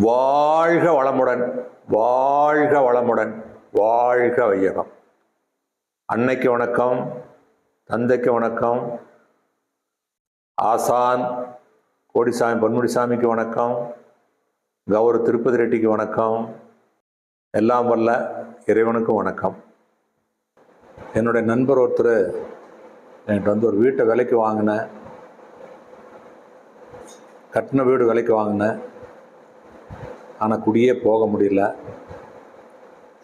வாழ்க வளமுடன் வாழ்க வளமுடன் வாழ்க வையகம். அன்னைக்கு வணக்கம் தந்தைக்கு வணக்கம் ஆசான் கோடிசாமி பொன்முடிசாமிக்கு வணக்கம் கௌரவ திருப்பதி ரெட்டிக்கு வணக்கம் எல்லாம் வல்ல இறைவனுக்கும் வணக்கம். என்னுடைய நண்பர் ஒருத்தர் என்கிட்ட வந்து ஒரு வீட்டை விலைக்கு வாங்கினேன். கட்டின வீடு விலைக்கு வாங்கினேன். ஆனால் குடியே போக முடியல.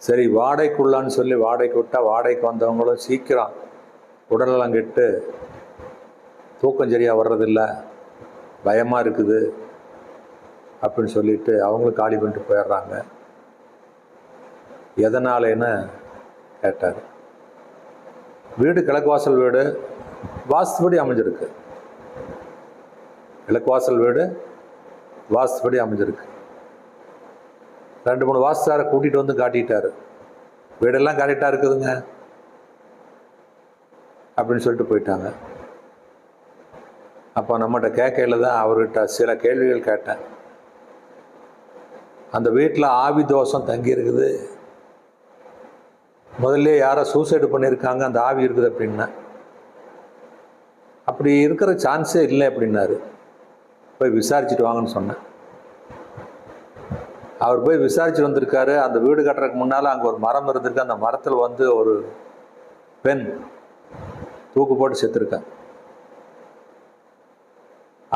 சரி வாடகைக்குள்ளான்னு சொல்லி வாடகைக்கு விட்டால் வாடகைக்கு வந்தவங்களும் சீக்கிரம் உடல்நலம் கெட்டு தூக்கம் சரியாக வர்றதில்ல பயமாக இருக்குது அப்படின்னு சொல்லிட்டு அவங்களும் காலி பண்ணிட்டு போயிடுறாங்க. எதனாலேன்னு கேட்டார். வீடு கிழக்கு வாசல் வீடு வாஸ்துபடி அமைஞ்சிருக்கு. கிழக்கு வாசல் வீடு வாஸ்துபடி அமைஞ்சிருக்கு. ரெண்டு மூணு வாஸ்துக்காரை கூட்டிகிட்டு வந்து காட்டிட்டார். வீடெல்லாம் கரெக்டாக இருக்குதுங்க. அப்படின்னு சொல்லிட்டு போயிட்டாங்க. அப்போ நம்மகிட்ட கேட்கையில் தான் அவர்கிட்ட சில கேள்விகள் கேட்டேன். அந்த வீட்டில் ஆவி தோஷம் தங்கி இருக்குது. முதல்ல யாரோ சூசைடு பண்ணியிருக்காங்க அந்த ஆவி இருக்குது அப்படின்னா. அப்படி இருக்கிற சான்ஸே இல்லை அப்படின்னாரு. போய் விசாரிச்சுட்டு வாங்கன்னு சொன்னேன். அவர் போய் விசாரிச்சு வந்திருக்காரு. அந்த வீடு கட்டுறதுக்கு முன்னால் அங்கே ஒரு மரம் இருந்திருக்கு. அந்த மரத்தில் வந்து ஒரு பெண் தூக்கு போட்டு செத்துருக்காங்க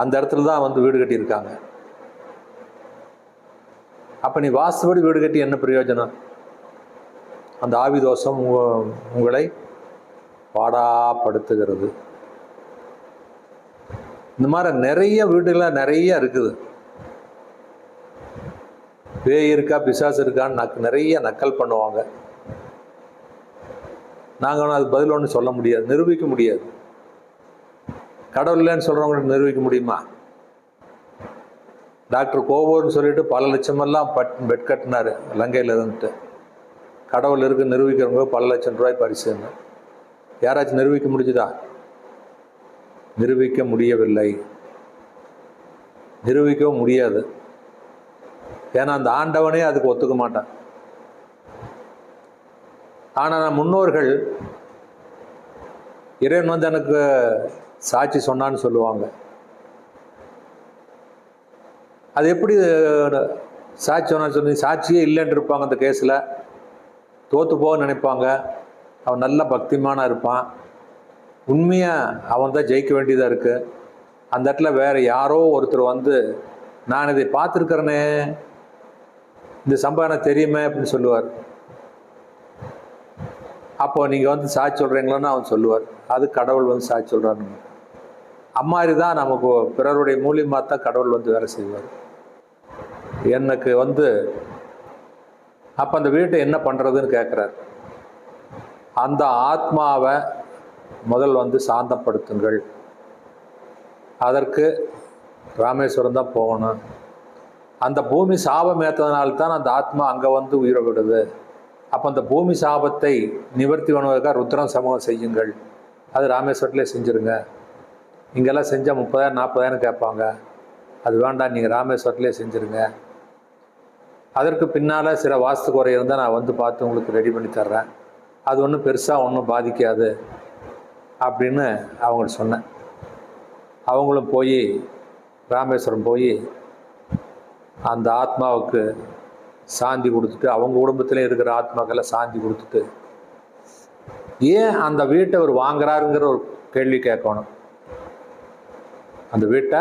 அந்த இடத்துல தான் வந்து வீடு கட்டியிருக்காங்க. அப்போ நீ வாஸ்துபடி வீடு கட்டி என்ன பிரயோஜனம்? அந்த ஆவி தோஷம் உங்களை பாடாப்படுத்துகிறது. இந்த மாதிரி நிறைய வீடுகளாக நிறைய இருக்குது. பேய் இருக்கா பிசாசு இருக்கான்னு நக் நிறைய நக்கல் பண்ணுவாங்க. நாங்கள் அது பதில் ஒன்றும் சொல்ல முடியாது நிரூபிக்க முடியாது. கடவுள் இல்லைன்னு சொல்கிறவங்களுக்கு நிரூபிக்க முடியுமா? டாக்டர் கோவூர்னு சொல்லிட்டு பல லட்சமெல்லாம் பட் பெட் கட்டினார் லங்கையில் இருந்துட்டு. கடவுள் இருக்கு நிரூபிக்கிறவங்க பல லட்சம் ரூபாய் பரிசுன்னு. யாராச்சும் நிரூபிக்க முடிஞ்சுதா? நிரூபிக்க முடியவில்லை. நிரூபிக்கவும் முடியாது. ஏன்னா அந்த ஆண்டவனே அதுக்கு ஒத்துக்க மாட்டான். ஆனால் முன்னோர்கள் இறைவன் வந்து எனக்கு சாட்சி சொன்னான்னு சொல்லுவாங்க. அது எப்படி சாட்சி சொன்னான்னு சொல்லி சாட்சியே இல்லைன்னு இருப்பாங்க அந்த கேஸில். தோற்று போக நினைப்பாங்க. அவன் நல்ல பக்திமானாக இருப்பான். உண்மையாக அவன் தான் ஜெயிக்க வேண்டியதாக இருக்குது அந்த இடத்துல வேறு யாரோ ஒருத்தர் வந்து நான் இதை பார்த்துருக்குறேனே இந்த சம்பவம் எனக்கு தெரியுமே அப்படின்னு சொல்லுவார். அப்போ நீங்கள் வந்து சாட்சி சொல்கிறீங்களான்னு அவன் சொல்லுவார். அது கடவுள் வந்து சாட்சி சொல்கிறான்னு அம்மாரி தான் நமக்கு பிறருடைய மூலியமாக தான் கடவுள் வந்து வேலை செய்வார். எனக்கு வந்து அப்போ அந்த வீட்டை என்ன பண்ணுறதுன்னு கேட்குறார் அந்த ஆத்மாவை முதல் வந்து சாந்தப்படுத்துங்கள். அதற்கு ராமேஸ்வரம் தான் போகணும். அந்த பூமி சாபம் ஏற்றதுனால தான் அந்த ஆத்மா அங்கே வந்து உயிரை விடுது அப்போ அந்த பூமி சாபத்தை நிவர்த்தி பண்ணுவதற்காக ருத்ரம் சமூகம் செய்யுங்கள். அது ராமேஸ்வரத்துலேயே செஞ்சுருங்க. இங்கெல்லாம் செஞ்சால் முப்பதாயிரம் நாற்பதாயிரம் கேட்பாங்க. அது வேண்டாம் நீங்கள் ராமேஸ்வரத்துலேயே செஞ்சுருங்க. அதற்கு பின்னால் சில வாஸ்து குறை இருந்தால் நான் வந்து பார்த்து உங்களுக்கு ரெடி பண்ணி தர்றேன். அது ஒன்றும் பெருசாக ஒன்றும் பாதிக்காது அப்படின்னு அவங்கள்ட்ட சொன்னேன். அவங்களும் போய் ராமேஸ்வரம் போய் அந்த ஆத்மாவுக்கு சாந்தி கொடுத்துட்டு அவங்க குடும்பத்தில் இருக்கிற ஆத்மாக்கெல்லாம் சாந்தி கொடுத்துட்டு ஏன் அந்த வீட்டை அவர் வாங்குறாருங்கிற ஒரு கேள்வி கேட்கணும். அந்த வீட்டை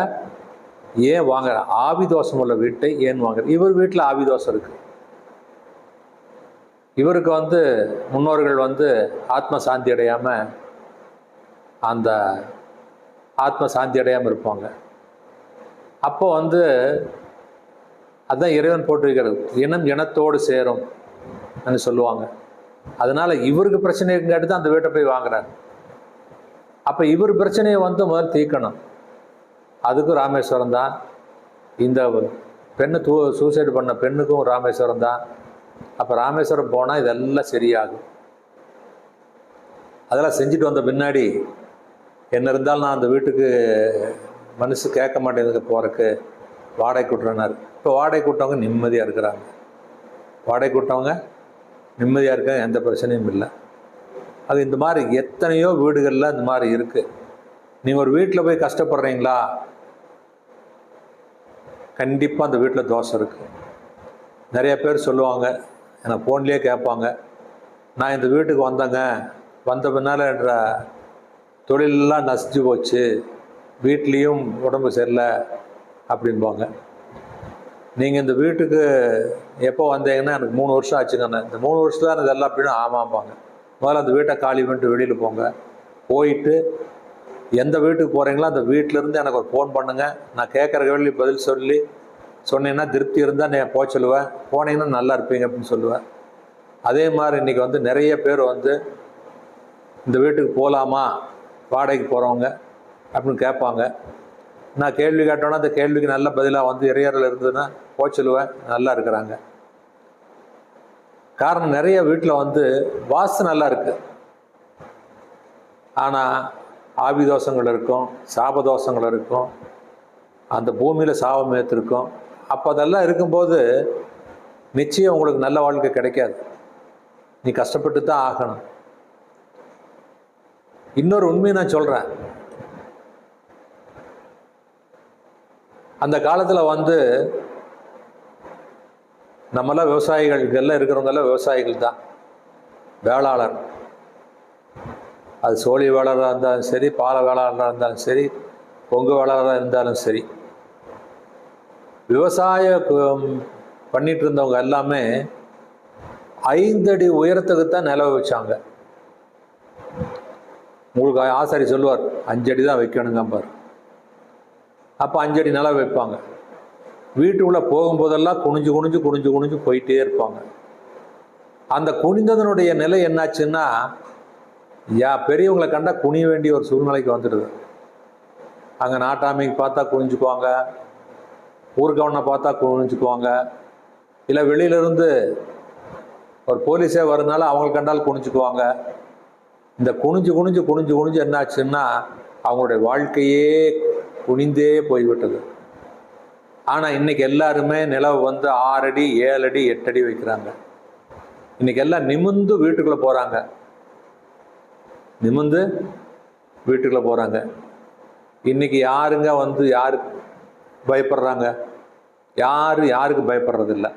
ஏன் வாங்குற ஆவிதோஷம் உள்ள வீட்டை ஏன் வாங்குற இவர் வீட்டில் ஆவிதோஷம் இருக்கு. இவருக்கு வந்து முன்னோர்கள் வந்து ஆத்ம சாந்தி அடையாம அந்த ஆத்ம சாந்தி அடையாமல் இருப்பாங்க. அப்போ வந்து அதுதான் இறைவன் போட்டிருக்கிறது. இனம் இனத்தோடு சேரும் என்று சொல்லுவாங்க. அதனால இவருக்கு பிரச்சனை தான் அந்த வீட்டை போய் வாங்குறாரு. அப்போ இவர் பிரச்சனையை வந்து முதல் தீர்க்கணும். அதுக்கும் ராமேஸ்வரம் தான். இந்த பெண்ணு தூ சூசைடு பண்ண பெண்ணுக்கும் ராமேஸ்வரம் தான். அப்போ ராமேஸ்வரம் போனால் இதெல்லாம் சரியாகும். அதெல்லாம் செஞ்சுட்டு வந்த பின்னாடி என்ன இருந்தாலும் நான் அந்த வீட்டுக்கு மனசு கேட்க மாட்டேங்குது போகிறக்கு வாடகை கூட்டுறனார் இப்போ வாடகை கூட்டவங்க நிம்மதியாக இருக்கிறாங்க. வாடகை கூட்டவங்க நிம்மதியாக இருக்காங்க எந்த பிரச்சனையும் இல்லை. அது இந்த மாதிரி எத்தனையோ வீடுகளில் இந்த மாதிரி இருக்குது நீங்கள் ஒரு வீட்டில் போய் கஷ்டப்படுறீங்களா? கண்டிப்பாக அந்த வீட்டில் தோசை இருக்குது நிறைய பேர் சொல்லுவாங்க எனக்கு ஃபோன்லேயே கேட்பாங்க நான் இந்த வீட்டுக்கு வந்தேங்க. வந்த பின்னால் என்ற தொழிலெல்லாம் நசிஞ்சு போச்சு. வீட்லேயும் உடம்பு சரியில்லை. அப்படிம்பாங்க. நீங்கள் இந்த வீட்டுக்கு எப்போ வந்தீங்கன்னா எனக்கு மூணு வருஷம் ஆச்சுங்கண்ணே. இந்த மூணு வருஷம் தான் இதெல்லாம் அப்படின்னு ஆமாம்பாங்க. முதல்ல அந்த வீட்டை காலி பண்ணிட்டு வெளியில் போங்க. போயிட்டு எந்த வீட்டுக்கு போகிறீங்களோ அந்த வீட்டிலேருந்து எனக்கு ஒரு ஃபோன் பண்ணுங்கள் நான் கேட்குற கேள்வி பதில் சொல்லி சொன்னீங்கன்னா திருப்தி இருந்தால் நான் போக சொல்லுவேன் போனீங்கன்னா நல்லா இருப்பீங்க அப்படின்னு சொல்லுவேன் அதே மாதிரி இன்றைக்கி வந்து நிறைய பேர் வந்து இந்த வீட்டுக்கு போகலாமா வாடகைக்கு போகிறவங்க அப்படின்னு கேட்பாங்க. நான் கேள்வி கேட்டோன்னா அந்த கேள்விக்கு நல்ல பதிலாக வந்து இறையரில் இருந்ததுன்னா போக சொல்லுவேன். நல்லா இருக்கிறாங்க. காரணம் நிறைய வீட்டில் வந்து வாஸ்து நல்லா இருக்கு. ஆனால் ஆவி தோஷங்கள் இருக்கும் சாப தோஷங்கள் இருக்கும் அந்த பூமியில் சாபம் ஏற்றிருக்கும் அப்போ அதெல்லாம் இருக்கும்போது நிச்சயம் உங்களுக்கு நல்ல வாழ்க்கை கிடைக்காது. நீ கஷ்டப்பட்டு தான் ஆகணும். இன்னொரு உண்மையை நான் சொல்கிறேன் அந்த காலத்தில் வந்து நம்மளாம் விவசாயிகள் எல்லாம் இருக்கிறவங்கெல்லாம் விவசாயிகள் தான். வேளாளர். அது சோழி வேளாளராக இருந்தாலும் சரி பால வேளாளராக இருந்தாலும் சரி பொங்கு வேளாளராக இருந்தாலும் சரி. விவசாயம் பண்ணிட்டு இருந்தவங்க எல்லாமே ஐந்தடி உயரத்துக்கு தான் நிலவு வச்சாங்க. உங்களுக்கு ஆசாரி சொல்லுவார் அஞ்சடி தான் வைக்கணுங்க பாரு அப்போ அஞ்சடி நிலம் வைப்பாங்க. வீட்டுக்குள்ளே போகும்போதெல்லாம் குனிஞ்சு குனிஞ்சு குனிஞ்சு குனிஞ்சு போயிட்டே இருப்பாங்க. அந்த குனிந்ததனுடைய நிலை என்னாச்சுன்னா யா பெரியவங்களை கண்டா குனிய வேண்டிய ஒரு சூழ்நிலைக்கு வந்துடுது. அங்கே நாட்டாமைக்கு பார்த்தா குனிஞ்சுக்குவாங்க. ஊர்கவனை பார்த்தா குனிஞ்சுக்குவாங்க. இல்லை வெளியிலிருந்து ஒரு போலீஸே வரனால அவங்களை கண்டால் குனிஞ்சுக்குவாங்க. இந்த குனிஞ்சு குனிஞ்சு குனிஞ்சு குனிஞ்சு என்னாச்சுன்னா அவங்களுடைய வாழ்க்கையே குனிந்தே போய்விட்டது. ஆனால் இன்னைக்கு எல்லாருமே நிலவு வந்து ஆறடி ஏழடி எட்டடி வைக்கிறாங்க. இன்னைக்கு எல்லாம் நிமிந்து வீட்டுக்குள்ளே போகிறாங்க நிமிந்து வீட்டுக்குள்ளே போகிறாங்க இன்னைக்கு யாருங்க வந்து யாருக்கு பயப்படுறாங்க? யாரு யாருக்கு பயப்படுறதில்ல?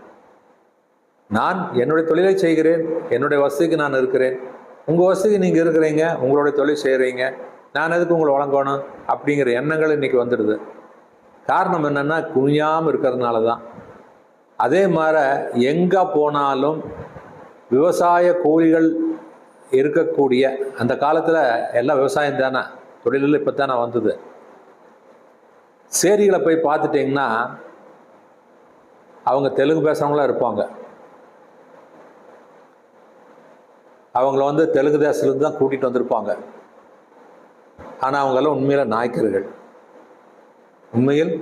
நான் என்னுடைய தொழிலை செய்கிறேன். என்னுடைய வசதிக்கு நான் இருக்கிறேன். உங்கள் வசதிக்கு நீங்கள் இருக்கிறீங்க. உங்களுடைய தொழில் செய்கிறீங்க. நான் எதுக்கு உங்களை வழங்கணும்? அப்படிங்கிற எண்ணங்கள் இன்றைக்கி வந்துடுது. காரணம் என்னென்னா குனியாமல் இருக்கிறதுனால தான் அதே மாதிரி எங்கே போனாலும் விவசாய கூலிகள் இருக்கக்கூடிய அந்த காலத்தில் எல்லாம் விவசாயம் தானே. தொழிலில் இப்போ தானே வந்தது. சேரிகளை போய் பார்த்துட்டிங்கன்னா அவங்க தெலுங்கு பேசுகிறவங்களாம் இருப்பாங்க. அவங்கள வந்து தெலுங்கு தேசத்துலேருந்து தான் கூட்டிகிட்டு வந்திருப்பாங்க. ஆனால் அவங்கெல்லாம் உண்மையில் நாய்க்கர்கள். உண்மையில்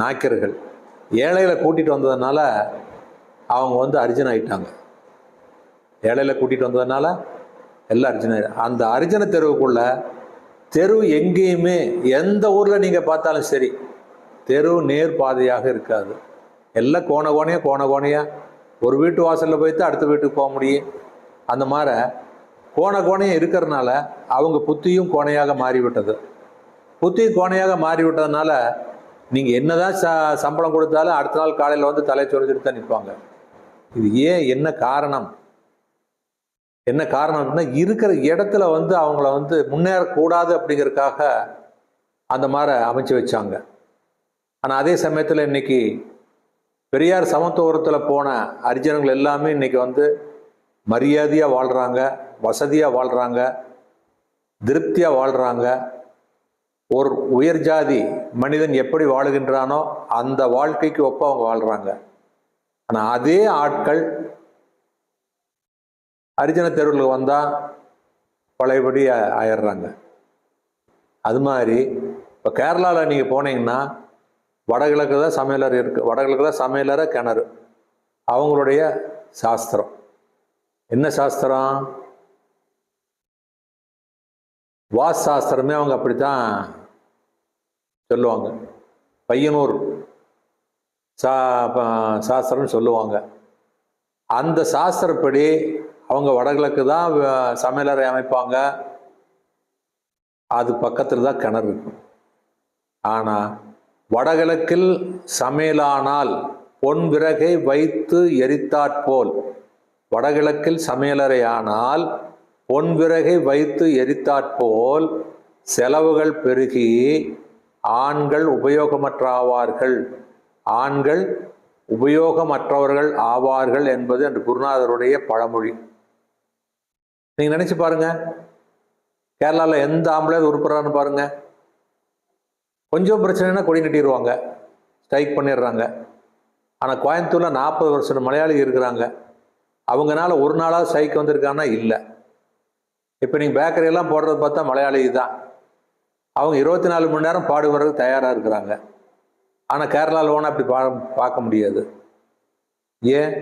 நாய்க்கர்கள். ஏழையில் கூட்டிகிட்டு வந்ததுனால அவங்க வந்து அர்ஜுன் ஆயிட்டாங்க. ஏழையில் கூட்டிகிட்டு வந்ததுனால எல்லாம் அர்ஜுன் அந்த அர்ஜுன தெருவுக்குள்ள தெரு எங்கேயுமே எந்த ஊரில் நீங்கள் பார்த்தாலும் சரி தெரு நேர் பாதையாக இருக்காது. எல்லாம் கோண கோணையாக கோண கோணையாக ஒரு வீட்டு வாசலில் போய்த்து அடுத்த வீட்டுக்கு போக முடியும். அந்த மாதிரி கோண கோணையும் இருக்கிறதுனால அவங்க புத்தியும் கோணையாக மாறிவிட்டது. புத்தி கோணையாக மாறிவிட்டதுனால நீங்கள் என்னதான் ச சம்பளம் கொடுத்தாலும் அடுத்த நாள் காலையில் வந்து தலை சொரிஞ்சுட்டு தான் நிற்பாங்க. இது ஏன் என்ன காரணம்? என்ன காரணம் அப்படின்னா இருக்கிற இடத்துல வந்து அவங்கள வந்து முன்னேறக்கூடாது அப்படிங்கிறதுக்காக அந்த மாதிரி அமைச்சு வச்சாங்க. ஆனால் அதே சமயத்தில் இன்னைக்கு பெரியார் சமத்துவத்தில் போன அரிஜனங்கள் எல்லாமே இன்னைக்கு வந்து மரியாதையாக வாழ்கிறாங்க வசதியாக வாழ்கிறாங்க திருப்தியாக வாழ்கிறாங்க ஒரு உயர் ஜாதி மனிதன் எப்படி வாழுகின்றானோ அந்த வாழ்க்கைக்கு ஒப்ப அவங்க வாழ்கிறாங்க ஆனால் அதே ஆட்கள் அரிஜன தெருவில் வந்தால் பழையபடி ஆயிடுறாங்க. அது மாதிரி இப்போ கேரளாவில் நீங்கள் போனீங்கன்னா வடகிழக்கு தான் சமையலர் இருக்குது வடகிழக்கு தான் சமையலரை கிணறு. அவங்களுடைய சாஸ்திரம். என்ன சாஸ்திரம்? வாஸ் சாஸ்திரமே அவங்க அப்படித்தான் சொல்லுவாங்க. பையனூர் சா ப- சாஸ்திரம்னு சொல்லுவாங்க. அந்த சாஸ்திரப்படி அவங்க வடகிழக்கு தான் சமையலறை அமைப்பாங்க. அது பக்கத்தில் தான் கிணறு இருக்கும். ஆனால் வடகிழக்கில் சமையலானால் பொன் விறகை வைத்து எரித்தாற்போல். வடகிழக்கில் சமையலறை பொன் விறகை வைத்து எரித்தாற்போல் செலவுகள் பெருகி ஆண்கள் உபயோகமற்றாவார்கள். ஆண்கள் உபயோகமற்றவர்கள் ஆவார்கள் என்பது அந்த குருநாதருடைய பழமொழி. நீங்க நினைச்சு பாருங்க. கேரளாவில் எந்த ஆம்பளை உருப்படுறான்னு பாருங்க. கொஞ்சம் பிரச்சனைனா கொடி கட்டிடுவாங்க ஸ்ட்ரைக் பண்ணிடுறாங்க. ஆனால் கோயம்புத்தூரில் நாற்பது வருஷம் மலையாளி இருக்கிறாங்க. அவங்கனால ஒரு நாளாவது ஸ்ட்ரைக் வந்திருக்காங்கன்னா இல்லை. இப்போ நீங்கள் பேக்கரியெல்லாம் போடுறது பார்த்தா மலையாளி தான் அவங்க இருபத்தி நாலு மணி நேரம் பாடுபடுறதுக்கு தயாராக இருக்கிறாங்க. ஆனால் கேரளாவில் போனால் அப்படி பா பார்க்க முடியாது. ஏன்?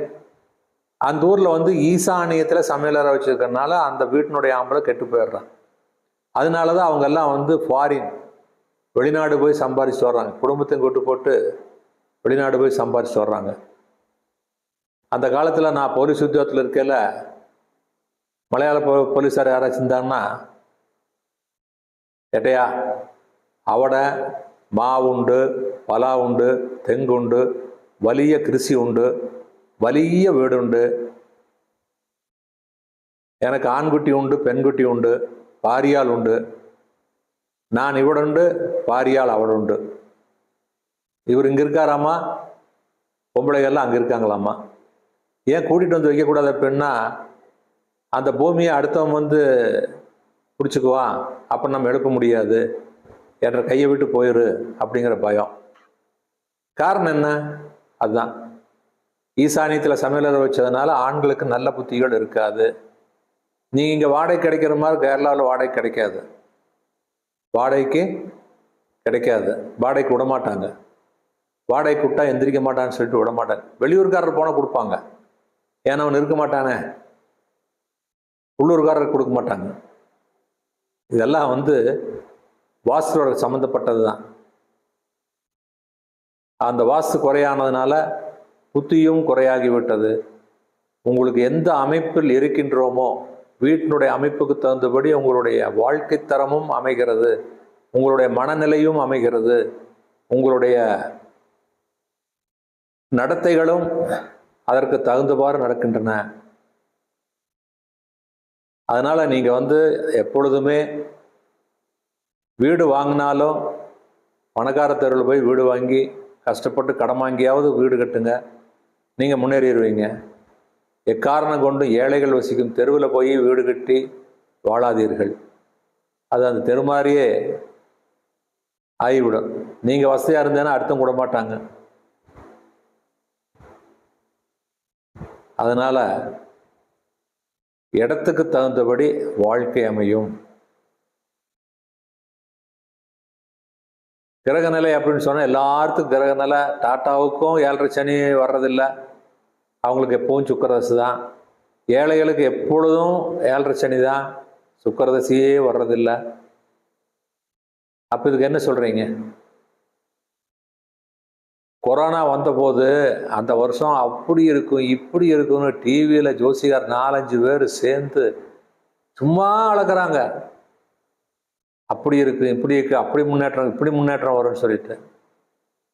அந்த ஊரில் வந்து ஈசானியத்தில் சமையலறை வச்சுருக்கறனால அந்த வீட்டினுடைய ஆம்பளை கெட்டு போயிடுறான். அதனால தான் அவங்க எல்லாம் வந்து ஃபாரின் வெளிநாடு போய் சம்பாரிச்சு வர்றாங்க. குடும்பத்தையும் கூட்டு போட்டு வெளிநாடு போய் சம்பாரிச்சு வர்றாங்க. அந்த காலத்தில் நான் போலீஸ் உத்தியோகத்தில் இருக்கையில் மலையாள போ போலீஸார் யாராச்சும் இருந்தாங்கன்னா ஏட்டையா அவடை மா உண்டு பலா உண்டு தெங்குண்டு வலிய கிருஷி உண்டு വലിയ വീടുണ്ട് எனக்கு ஆண்குட்டி உண்டு பெண்குட்டி உண்டு பாரியால் உண்டு நான் இவடுண்டு பாரியால் அவடுண்டு இவர் இங்கே இருக்காராமா பொம்பளைகள்லாம் அங்கே இருக்காங்களாமா ஏன் கூட்டிகிட்டு வந்து வைக்கக்கூடாத பெண்ணா அந்த பூமியை அடுத்தவன் வந்து பிடிச்சிக்குவான் அப்போ நம்ம எழுப்ப முடியாது. என்ற கையை விட்டு போயிரு அப்படிங்கிற பயம். காரணம் என்ன? அதுதான். ஈசானியத்தில் சமையலரை வச்சதுனால ஆண்களுக்கு நல்ல புத்திகள் இருக்காது. நீங்கள் இங்கே வாடகை கிடைக்கிற மாதிரி கேரளாவில் வாடகை கிடைக்காது. வாடகைக்கு கிடைக்காது. வாடகைக்கு விட மாட்டாங்க வாடகைக்கு விட்டா எந்திரிக்க மாட்டான்னு சொல்லிட்டு விட மாட்டாங்க வெளியூர்காரர் போனால் கொடுப்பாங்க. ஏன்னா அவன் இருக்க மாட்டானே? உள்ளூர்காரர் கொடுக்க மாட்டாங்க. இதெல்லாம் வந்து வாஸ்துவோட சம்மந்தப்பட்டது தான் அந்த வாஸ்து குறையானதுனால புத்தியும் குறையாகிவிட்டது. உங்களுக்கு எந்த அமைப்பில் இருக்கின்றோமோ வீட்டினுடைய அமைப்புக்கு தகுந்தபடி உங்களுடைய வாழ்க்கை தரமும் அமைகிறது. உங்களுடைய மனநிலையும் அமைகிறது. உங்களுடைய நடத்தைகளும் அதற்கு தகுந்தவாறு நடக்கின்றன. அதனால் நீங்கள் வந்து எப்பொழுதுமே வீடு வாங்கினாலும் பணக்கார தெருவில் போய் வீடு வாங்கி கஷ்டப்பட்டு கடன் வாங்கியாவது வீடு கட்டுங்க. நீங்கள் முன்னேறிடுவீங்க. எக்காரணம் கொண்டு ஏழைகள் வசிக்கும் தெருவில் போய் வீடு கட்டி வாழாதீர்கள். அது அந்த தெரு மாதிரியே ஆகிவிடும். நீங்கள் வசதியாக இருந்தேன்னா அர்த்தம் விட மாட்டாங்க. அதனால் இடத்துக்கு தகுந்தபடி வாழ்க்கை அமையும். கிரகநிலை அப்படின்னு சொன்னால் எல்லாத்துக்கும் கிரகநிலை. டாட்டாவுக்கும் ஏழரை சனி வர்றதில்லை. அவங்களுக்கு எப்பவும் சுக்கரதசு தான். ஏழைகளுக்கு எப்பொழுதும் ஏழரை சனி தான். சுக்கரதசியே வர்றதில்லை. அப்போ இதுக்கு என்ன சொல்கிறீங்க கொரோனா வந்தபோது அந்த வருஷம் அப்படி இருக்கும் இப்படி இருக்கும்னு டிவியில் ஜோசிகார் நாலஞ்சு பேர் சேர்ந்து சும்மா அளக்குறாங்க அப்படி இருக்கு இப்படி இருக்கு அப்படி முன்னேற்றம் இப்படி முன்னேற்றம் வரும்னு சொல்லிட்டு.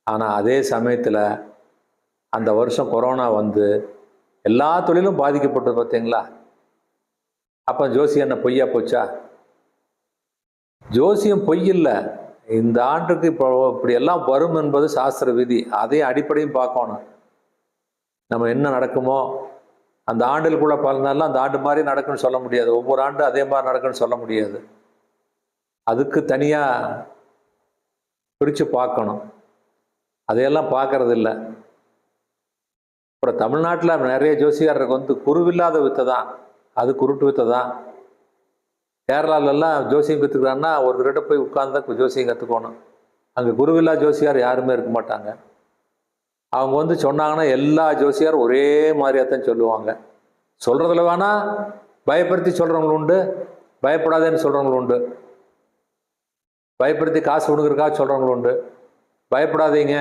ஆனால் அதே சமயத்தில் அந்த வருஷம் கொரோனா வந்து எல்லா தொழிலும் பாதிக்கப்பட்டது பார்த்தீங்களா அப்போ ஜோசி என்ன பொய்யா போச்சா? ஜோசியம் பொய் இல்லை. இந்த ஆண்டுக்கு இப்போ இப்படி எல்லாம் வரும் என்பது சாஸ்திர விதி. அதே அடிப்படையும் பார்க்கணும். நம்ம என்ன நடக்குமோ அந்த ஆண்டுகளுக்குள்ள பலனாலும் அந்த ஆண்டு மாதிரி நடக்குன்னு சொல்ல முடியாது. ஒவ்வொரு ஆண்டு அதே மாதிரி நடக்குன்னு சொல்ல முடியாது. அதுக்கு தனியாக பிரித்து பார்க்கணும். அதையெல்லாம் பார்க்கறது இல்லை அப்புறம் தமிழ்நாட்டில் நிறைய ஜோசிகாரருக்கு வந்து குருவில்லாத வித்தை தான். அது குருட்டு வித்தை தான். கேரளாலெல்லாம் ஜோசியம் கற்றுக்கிறான்னா ஒருத்தர்கிட்ட போய் உட்கார்ந்தா ஜோசியம் கற்றுக்கணும் அங்கே குருவில்லா ஜோசியார் யாருமே இருக்க மாட்டாங்க. அவங்க வந்து சொன்னாங்கன்னா எல்லா ஜோசியாரும் ஒரே மாதிரியாக தான் சொல்லுவாங்க. சொல்கிறதுல வேணா பயப்படுத்தி சொல்கிறவங்களும் உண்டு பயப்படாதேன்னு சொல்கிறவங்களும் உண்டு. பயப்படுத்தி காசு கொடுக்குறக்காக சொல்கிறவங்களும் உண்டு. பயப்படாதீங்க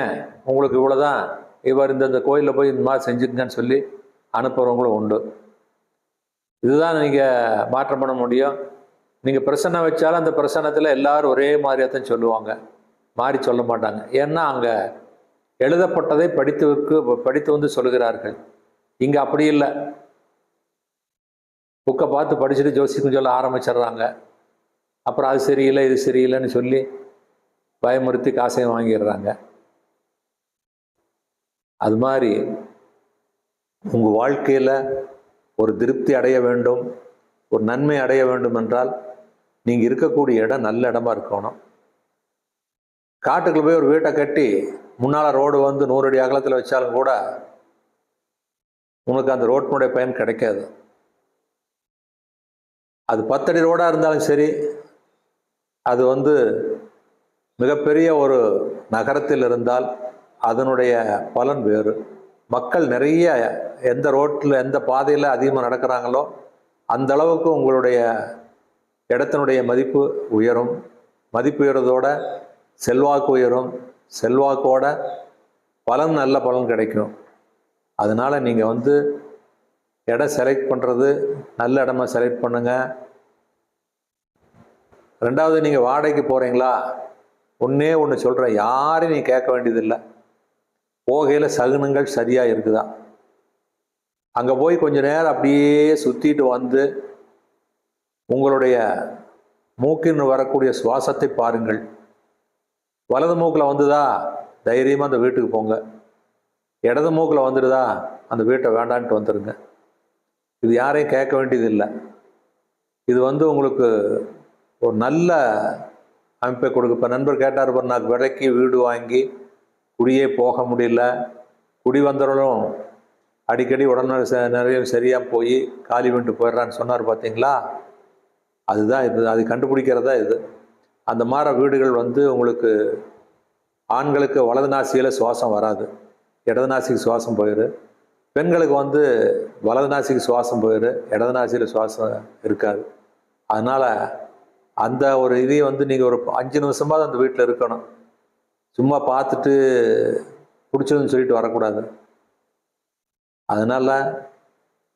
உங்களுக்கு இவ்வளோ தான் இவர் இந்த இந்த கோயிலில் போய் இந்த மாதிரி செஞ்சுக்கங்கன்னு சொல்லி அனுப்புகிறவங்களும் உண்டு. இதுதான் நீங்கள் மாற்றம் பண்ண முடியும். நீங்கள் பிரசன்னம் வச்சாலும் அந்த பிரசன்னத்தில் எல்லாரும் ஒரே மாதிரியாக தான் சொல்லுவாங்க. மாறி சொல்ல மாட்டாங்க. ஏன்னா அங்கே எழுதப்பட்டதை படித்துவிற்கு படித்து வந்து சொல்லுகிறார்கள். இங்கே அப்படி இல்லை. புக்கை பார்த்து படிச்சுட்டு ஜோசிக்கும் சொல்ல ஆரம்பிச்சிடுறாங்க. அப்புறம் அது சரியில்லை இது சரியில்லைன்னு சொல்லி பயமுறுத்தி காசையும் வாங்கிடுறாங்க. அது மாதிரி உங்கள் வாழ்க்கையில் ஒரு திருப்தி அடைய வேண்டும் ஒரு நன்மை அடைய வேண்டும் என்றால் நீங்கள் இருக்கக்கூடிய இடம் நல்ல இடமா இருக்கணும். காட்டுக்குள்ள போய் ஒரு வீட்டை கட்டி முன்னால் ரோடு வந்து நூறு அடி அகலத்தில் வச்சாலும் கூட உனக்கு அந்த ரோட்டினுடைய பயன் கிடைக்காது. அது பத்தடி ரோடாக இருந்தாலும் சரி அது வந்து மிகப்பெரிய ஒரு நகரத்தில் இருந்தால் அதனுடைய பலன் வேறு. மக்கள் நிறைய எந்த ரோட்டில் எந்த பாதையில் அதிகமாக நடக்கிறாங்களோ அந்த அளவுக்கு உங்களுடைய இடத்தினுடைய மதிப்பு உயரும். மதிப்பு உயர்றதோட செல்வாக்கு உயரும். செல்வாக்கோட பலன் நல்ல பலன் கிடைக்கும். அதனால நீங்கள் வந்து இடம் செலக்ட் பண்ணுறது நல்ல இடமா செலக்ட் பண்ணுங்க. ரெண்டாவது நீங்கள் வாடகைக்கு போகிறீங்களா ஒன்றே ஒன்று சொல்கிறேன் யாரையும் நீ கேட்க வேண்டியதில்லை. போகையில் சகுனங்கள் சரியாக இருக்குதா? அங்கே போய் கொஞ்ச நேரம் அப்படியே சுற்றிட்டு வந்து உங்களுடைய மூக்கின் வரக்கூடிய சுவாசத்தை பாருங்கள். வலது மூக்கில் வந்துதா? தைரியமாக அந்த வீட்டுக்கு போங்க. இடது மூக்கில் வந்துடுதா? அந்த வீட்டை வேண்டான்ட்டு வந்துடுங்க இது யாரையும் கேட்க வேண்டியதில்லை இது வந்து உங்களுக்கு ஒரு நல்ல அமைப்பை கொடுக்கு இப்போ நண்பர் கேட்டார் பாரு நான் விலைக்கு வீடு வாங்கி குடியே போக முடியல. குடி வந்தவர்களும் அடிக்கடி உடனே ச- நிறைய சரியாக போய் காலி பண்ணிட்டு போயிடுறான்னு சொன்னார் பார்த்தீங்களா அதுதான் இது அது கண்டுபிடிக்கிறதா இது. அந்த மாதிரி வீடுகள் வந்து உங்களுக்கு ஆண்களுக்கு வலது நாசியில் சுவாசம் வராது. இடது நாசிக்கு சுவாசம் போயிரு. பெண்களுக்கு வந்து வலது நாசிக்கு சுவாசம் போயிரு. இடது நாசியில் சுவாசம் இருக்காது. அதனால் அந்த ஒரு இதையும் வந்து நீங்கள் ஒரு அஞ்சு நிமிஷமாவது அந்த வீட்டில் இருக்கணும். சும்மா பார்த்துட்டு பிடிச்சதுன்னு சொல்லிட்டு வரக்கூடாது. அதனால்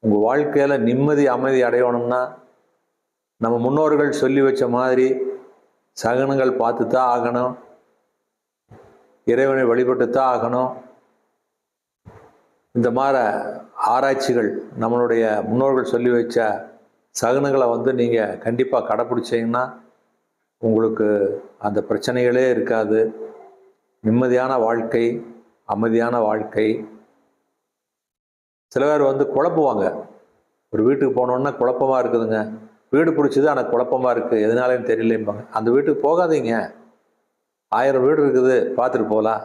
உங்கள் வாழ்க்கையில் நிம்மதி அமைதி அடையணும்னா நம்ம முன்னோர்கள் சொல்லி வச்ச மாதிரி சகனங்கள் பார்த்து தான் ஆகணும். இறைவனை வழிபட்டு தான் ஆகணும். இந்த மாதிரி ஆராய்ச்சிகள் நம்மளுடைய முன்னோர்கள் சொல்லி வச்ச சகனங்களை வந்து நீங்கள் கண்டிப்பாக கடைப்பிடிச்சீங்கன்னா உங்களுக்கு அந்த பிரச்சனைகளே இருக்காது. நிம்மதியான வாழ்க்கை அமைதியான வாழ்க்கை. சில பேர் வந்து குழப்புவாங்க. ஒரு வீட்டுக்கு போனோன்னா குழப்பமாக இருக்குதுங்க. வீடு பிடிச்சது ஆனால் குழப்பமாக இருக்குது எதனாலன்னு தெரியலம்பாங்க. அந்த வீட்டுக்கு போகாதீங்க. ஆயிரம் வீடு இருக்குது. பார்த்துட்டு போகலாம்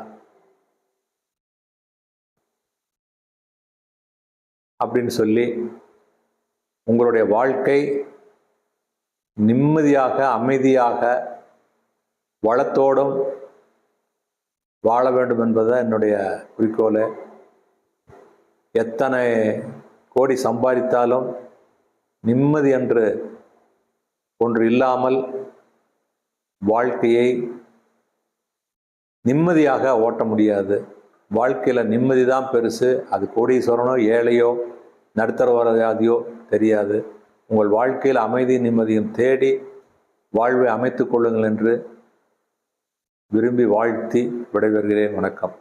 அப்படின்னு சொல்லி உங்களுடைய வாழ்க்கை நிம்மதியாக அமைதியாக வளத்தோடும் வாழ வேண்டும் என்பதுதான் என்னுடைய குறிக்கோள். எத்தனை கோடி சம்பாதித்தாலும் நிம்மதி என்று ஒன்று இல்லாமல் வாழ்க்கையை நிம்மதியாக ஓட்ட முடியாது. வாழ்க்கையில் நிம்மதி தான் பெருசு. அது கோடீஸ்வரனோ ஏழையோ நடுத்தர நடுத்தரவாதியோ தெரியாது. உங்கள் வாழ்க்கையில் அமைதி நிம்மதியும் தேடி வாழ்வை அமைத்துக் கொள்ளுங்கள் என்று விரும்பி வாழ்த்தி விடைபெறுகிறேன். வணக்கம்.